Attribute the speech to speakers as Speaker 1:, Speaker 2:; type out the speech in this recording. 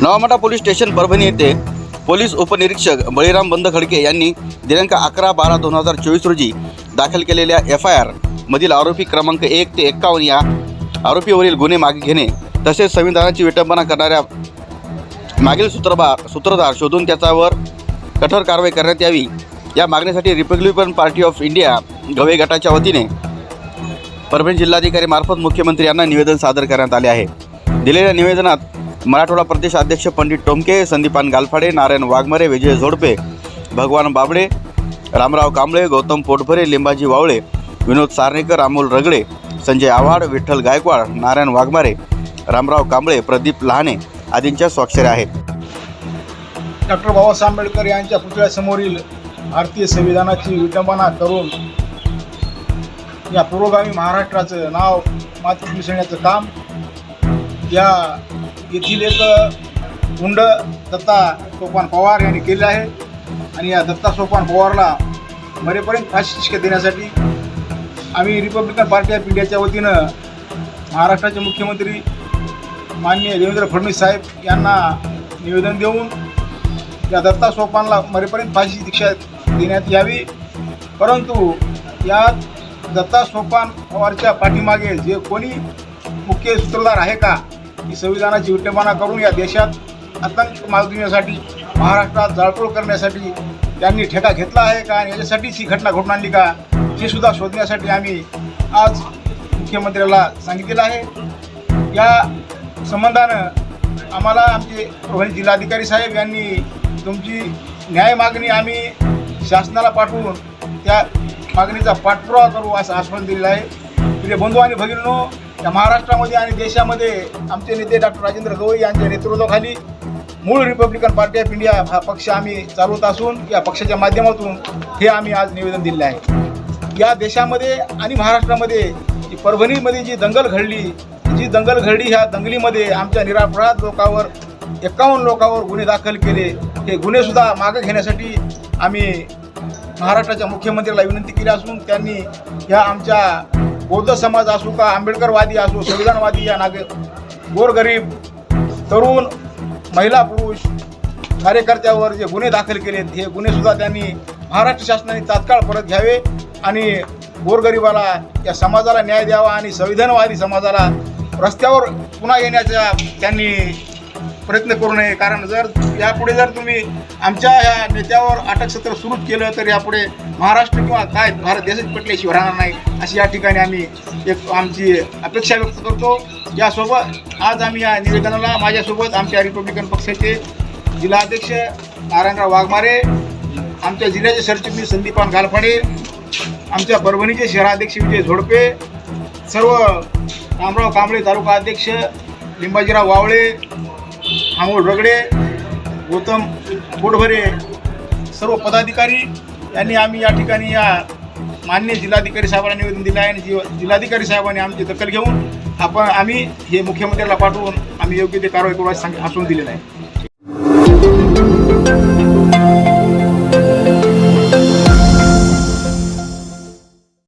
Speaker 1: नवामाटा police station Parbhani येथे police उपनिरीक्षक बळीराम बंद खडके यांनी दिनांक अकरा बारा दोन हजार चोवीस रोजी दाखल केलेल्या एफ आय आरमधील आरोपी क्रमांक एक ते एक्कावन्न या आरोपीवरील गुन्हे मागे घेणे तसेच संविधानाची विटंबना करणाऱ्या मागील सूत्रभार सूत्रधार शोधून त्याच्यावर कठोर कारवाई करण्यात यावी. या मागणीसाठी रिपब्लिकन पार्टी ऑफ इंडिया गवे गटाच्या वतीने परभणी जिल्हाधिकारी मार्फत मुख्यमंत्री यांना निवेदन सादर करण्यात आले आहे. दिलेल्या निवेदनात मराठवाडा प्रदेश अध्यक्ष पंडित टोमके संदीपान गालफाडे नारायण वाघमारे विजय झोडपे भगवान बाबडे रामराव कांबळे गौतम पोटभरे लिंबाजी वावळे विनोद सारणेकर अमोल रगडे संजय आव्हाड विठ्ठल गायकवाड नारायण वाघमारे रामराव कांबळे प्रदीप लहाने आदींच्या स्वाक्षऱ्या आहेत.
Speaker 2: डॉक्टर बाबासाहेब आंबेडकर यांच्या पुतळ्यासमोरील भारतीय संविधानाची विटंबना करून या पुरोगामी महाराष्ट्राचं नाव माती मिसळण्याचं काम या येथील एक गुंड दत्ता सोपान पवार यांनी केले आहे. आणि या दत्ता सोपान पवारला मरेपर्यंत फाशी शिक्षा देण्यासाठी आम्ही रिपब्लिकन पार्टी ऑफ इंडियाच्या वतीनं महाराष्ट्राचे मुख्यमंत्री माननीय देवेंद्र फडणवीस साहेब यांना निवेदन देऊन या दत्ता सोपानला मरेपर्यंत फाशी शिक्षा देण्यात यावी. परंतु या दत्ता सोपान पवारच्या पाठीमागे जे कोणी मुख्य सूत्रधार आहे का ही संविधानाची विटंबना करून या देशात आतंक माजविण्यासाठी महाराष्ट्रात जाळपोळ करण्यासाठी त्यांनी ठेका घेतला आहे का? आणि याच्यासाठीच ही घटना घडून आणली का? हे सुद्धा शोधण्यासाठी आम्ही आज मुख्यमंत्र्याला सांगितलेलं आहे. या संबंधानं आम्हाला आमचे परभणी जिल्हाधिकारी साहेब यांनी तुमची न्याय मागणी आम्ही शासनाला पाठवून त्या मागणीचा पाठपुरावा करू असं आश्वासन दिलेलं आहे. प्रिय बंधू आणि भगिनींनो या महाराष्ट्रामध्ये आणि देशामध्ये आमचे नेते डॉक्टर राजेंद्र गवई यांच्या नेतृत्वाखाली मूळ रिपब्लिकन पार्टी ऑफ इंडिया हा पक्ष आम्ही चालवत असून या पक्षाच्या माध्यमातून हे आम्ही आज निवेदन दिले आहे. या देशामध्ये आणि महाराष्ट्रामध्ये जी परभणीमध्ये जी दंगल घडली जी दंगल घडली ह्या दंगलीमध्ये आमच्या निरापराध लोकांवर एकावन्न लोकांवर गुन्हे दाखल केले हे गुन्हेसुद्धा मागं घेण्यासाठी आम्ही महाराष्ट्राच्या मुख्यमंत्र्याला विनंती केली असून त्यांनी ह्या आमच्या बौद्ध समाज असू का आंबेडकरवादी असो संविधानवादी या नागे गोरगरीब तरुण महिला पुरुष कार्यकर्त्यावर जे गुन्हे दाखल केलेत हे गुन्हेसुद्धा त्यांनी महाराष्ट्र शासनाने तात्काळ परत घ्यावे आणि गोरगरिबाला या समाजाला न्याय द्यावा आणि संविधानवादी समाजाला रस्त्यावर पुन्हा येण्याच्या त्यांनी प्रयत्न करू नये. कारण जर यापुढे जर तुम्ही आमच्या या नेत्यावर अटक सत्र सुरूच केलं तर यापुढे महाराष्ट्र किंवा काय भारत देशच पटल्याशिवाय राहणार नाही. अशी या ठिकाणी आम्ही एक आमची अपेक्षा व्यक्त करतो. यासोबत आज आम्ही या निवेदनाला माझ्यासोबत आमच्या रिपब्लिकन पक्षाचे जिल्हाध्यक्ष नारायणराव वाघमारे आमच्या जिल्ह्याचे सरचिटणीस संदीपान गालफाडे आमच्या परभणीचे शहराध्यक्ष विजय झोडपे सर्व रामराव कांबळे तालुका अध्यक्ष लिंबाजीराव वावळे अमोल रगडे गौतम बोडभरे सर्व पदाधिकारी यांनी आम्ही या ठिकाणी या मान्य जिल्हाधिकारी साहेबांना निवेदन दिलं आहे आणि जि जिल्हाधिकारी साहेबांनी आमची दखल घेऊन आपण आम्ही हे मुख्यमंत्र्याला पाठवून आम्ही योग्य ते कारवाई करू असं सांग दिलेलं आहे.